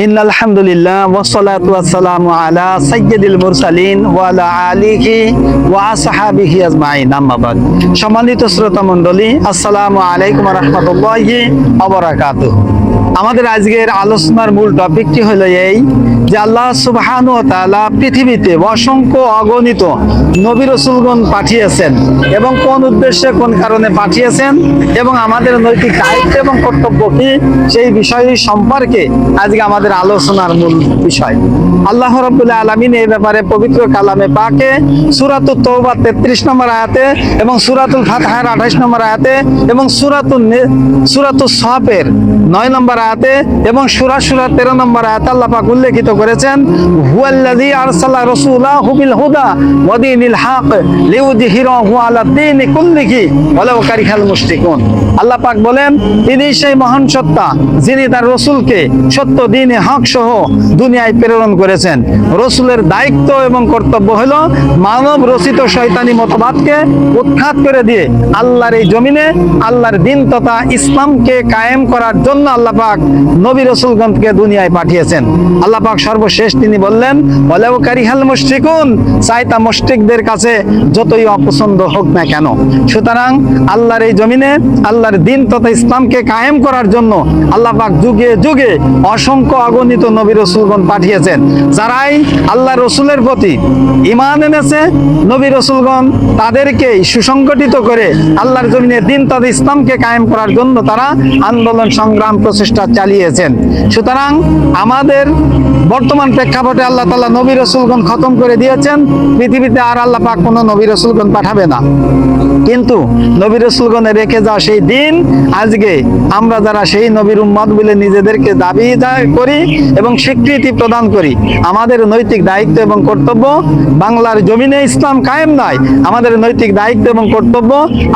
আলহামদুলিল্লাহ ওয়াসসালাতু ওয়াসসালামু আলা সাইয়্যিদিল মুরসালিন ওয়া আলা আলিহি ওয়া আসহাবিহি আজমাইন। আম্মা বাদ। সম্মানিত শ্রোতা মণ্ডলী, আসসালামু আলাইকুম ওয়া রাহমাতুল্লাহি ওয়া বারাকাতুহু। আমাদের আজকের আলোচনার মূল টপিকটি হলো এই যে আল্লাহ সুবহানাহু ওয়া তাআলা পৃথিবীতে অসংখ্য অগণিত নবী রাসূলগণ পাঠিয়েছেন এবং কোন উদ্দেশ্যে, কোন কারণে পাঠিয়েছেন এবং আমাদের নৈতিক দায়িত্ব এবং কর্তব্য কি সেই বিষয় সম্পর্কে আজকে আমাদের আলোচনার মূল বিষয়। আল্লাহ রাব্বুল আলামিন এই ব্যাপারে পবিত্র কালামে পাকে সূরাতুত তওবা 33 নম্বর আয়াতে এবং সুরাতুল ফাতহার 28 নম্বর আয়াতে এবং সূরাতুন নে- সূরাতুস সাফের 9 নম্বর আয়াতে এবং সূরা সূরা 13 নম্বর আয়াতে আল্লাহ পাক উল্লেখিত করেছেন, হুয়াল্লাযী আরসালা রাসূলাহু বিল হুদা ওয়া দীনিল হক আলা দীনি কুল্লিহি ওয়ালাউ কারিহাল মুশরিকুন। আল্লাহ পাক বলেন, তিনি সেই মহান সত্তা যিনি তার রসুলকে সত্য হক সহ দুনিয়ায় প্রেরণ করেছেন। রসুলের দায়িত্ব এবং কর্তব্য হলো মানব রচিত শয়তানি মতবাদকে উৎখাত করে দিয়ে আল্লাহর এই জমিনে, আল্লাহর দিন তথা ইসলামকে কায়েম করার জন্য আল্লাহ পাক নবী রসুলগণকে দুনিয়ায় পাঠিয়েছেন। আল্লাহ পাক সর্বশেষ তিনি বললেন বলেও কারিহাল মুশরিকুন চাইতা মুশরিকদের কাছে যতই অপছন্দ হোক না কেন। সুতরাং আল্লাহর এই জমিনে, আল্লাহর দিন তথা ইসলামকে কায়েম করার জন্য আল্লাহ পাক যুগে যুগে অসংখ্য অগণিত নবী রসুলগণ পাঠিয়েছেন, যারাই আল্লাহ রসুলের প্রতি ইমান এনেছে। নবী রসুলগণ তাদেরকে সুসংগঠিত করে আল্লাহর জমিনে দিন তথা ইসলামকে কায়েম করার জন্য তারা আন্দোলন, সংগ্রাম, প্রচেষ্টা চালিয়েছেন। সুতরাং আমাদের বর্তমান প্রেক্ষাপটে আল্লাহ তাআলা নবী রসুলগণ খতম করে দিয়েছেন। পৃথিবীতে আর আল্লাহ পাক কোনো নবী রসুলগণ পাঠাবে না। কিন্তু নবী রসুলগণে রেখে যাওয়া সেই দিন, আজকে আমরা যারা সেই নবীর উম্মত বলে নিজেদেরকে দাবি করি এবং স্বীকৃতি প্রদান করি, আমাদের নৈতিক দায়িত্ব এবং কর্তব্য বাংলার জমিনে ইসলাম কায়েম নয়। আমাদের নৈতিক দায়িত্ব এবং কর্তব্য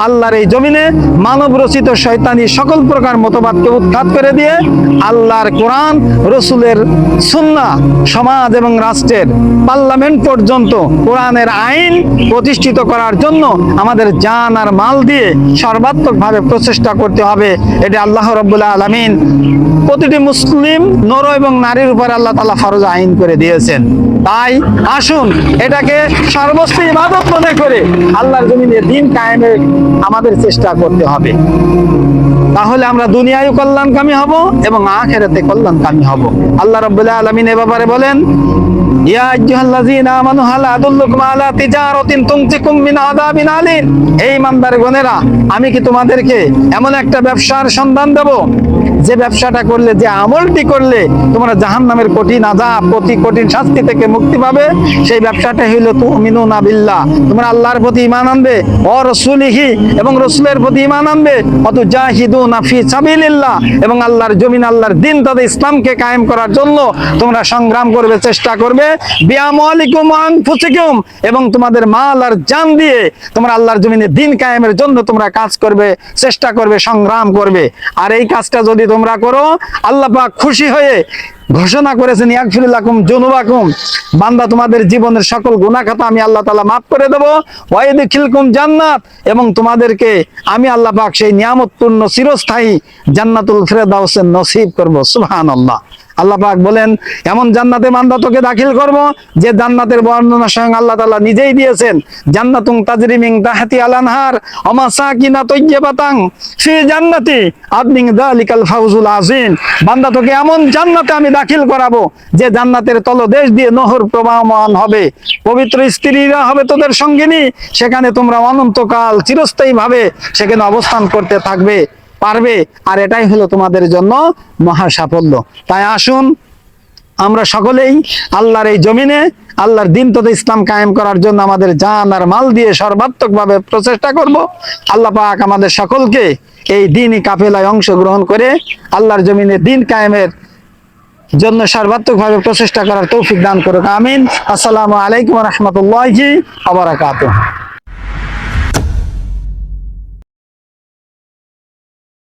আল্লাহর এই জমিনে মানব রচিত শয়তানি সকল প্রকার মতবাদকে উৎখাত করে দিয়ে আল্লাহর কোরআন, রসুলের সুন্না সমাজ এবং রাষ্ট্রের পার্লামেন্ট পর্যন্ত কোরআনের আইন প্রতিষ্ঠিত করার জন্য আমাদের জান আর মাল দিয়ে সর্বাত্মকভাবে প্রচেষ্টা করতে হবে। এটা আল্লাহ রব্বুল্লাহ আলমিন প্রতিটি মুসলিম নর এবং নারীর উপর আল্লাহ তালা ফরজ আইন করে দিয়েছেন। তাই আসুন এটাকে সর্বস্ব ইবাদত মনে করে আল্লাহর জমিনে দিন কায়েমে আমাদের চেষ্টা করতে হবে। তাহলে আমরা দুনিয়ায় কল্যাণকামী হব এবং আখেরাতে কল্যাণকামী হব। আল্লাহ রাব্বুল আলমিন এ ব্যাপারে বলেন ইয়া আইয়ুহাল্লাযীনা আমানু হাল আদুল্লুকুম আলা তিজারাতিন তুমতিকুম মিন আযাবিন আলীম। এই ইমানদার গণেরা, আমি কি তোমাদেরকে এমন একটা ব্যবসার সন্ধান দেব? যে ব্যবসাটা করলে, যে আমলটি করলে তোমরা জাহান্নামের কঠিন আযাব প্রতি কঠিন শাস্তি থেকে মুক্তি পাবে। সেই ব্যবসাটা হইল তুমিনুনা বিল্লাহ। তোমরা আল্লাহর প্রতি ঈমান আনবে, ও এবং রাসূলের প্রতি ঈমান আনবে। অত জাহিদুনা ফি সাবিলিল্লাহ, এবং আল্লাহর জমিন, আল্লাহর দিন তাদের ইসলামকে কায়েম করার জন্য তোমরা সংগ্রাম করবে, চেষ্টা করবে। বিয়ামালিকুম আনফুসিকুম। এবং তোমাদের মাল আর জান দিয়ে তোমরা আল্লাহর জমিনে দিন কায়েমের জন্য তোমরা কাজ করবে, চেষ্টা করবে, সংগ্রাম করবে। আর এই কাজটা যদি তোমরা করো, আল্লাহ পাক খুশি হয়ে ঘোষণা করেছেন ইয়াকফিরুল্লাকুম জুনুবাকুম বান্দা, তোমাদের জীবনের সকল গুনাহ খাতা আমি আল্লাহ তাআলা maaf করে দেব। ওয়াইদখিলকুম জান্নাত। এবং তোমাদেরকে আমি আল্লাহ পাক সেই নিয়ামতপূর্ণ চিরস্থায়ী জান্নাতুল ফিরদাউসের নসিব করব। সুবহানাল্লাহ। আল্লাহ পাক বলেন, এমন জান্নাতে বান্দা তোকে দাখিল করব, যে জান্নাতের বর্ণনা স্বয়ং আল্লাহ তাআলা নিজেই দিয়েছেন। জান্নাতুন তাজরি মিন তাহতি আলানহার ওমা সাকিনা তাইয়্যিবাতান, ফি জান্নাতি আদনিন যালিকাল ফাউজুল আযীম। বান্দা তোকে এমন জান্নাতে আমি দাখিল করাবো, যে জান্নাতের তলদেশ দিয়ে নহর প্রবাহমান হবে। পবিত্র স্ত্রীরা হবে তোদের সঙ্গিনী, সেখানে তোমরা অনন্তকাল চিরস্থায়ী ভাবে সেখানে অবস্থান করতে থাকবে। পারবে, আর এটাই হলো তোমাদের জন্য মহা সাফল্য। তাই আসুন, আমরা সকলেই আল্লাহর এই জমিনে, আল্লাহর দিন তথা ইসলাম কায়েম করার জন্য আমাদের জান আর মাল দিয়ে সর্বাত্মকভাবে প্রচেষ্টা করব। আল্লাহ পাক আমাদের সকলকে এই দিনই কাফেলায় অংশগ্রহণ করে আল্লাহর জমিনে দিন কায়েমের জন্য সর্বাত্মকভাবে প্রচেষ্টা করার তৌফিক দান করুক। আমিন। আসসালামু আলাইকুম রহমতুল্লাহি আবরাকাতুহ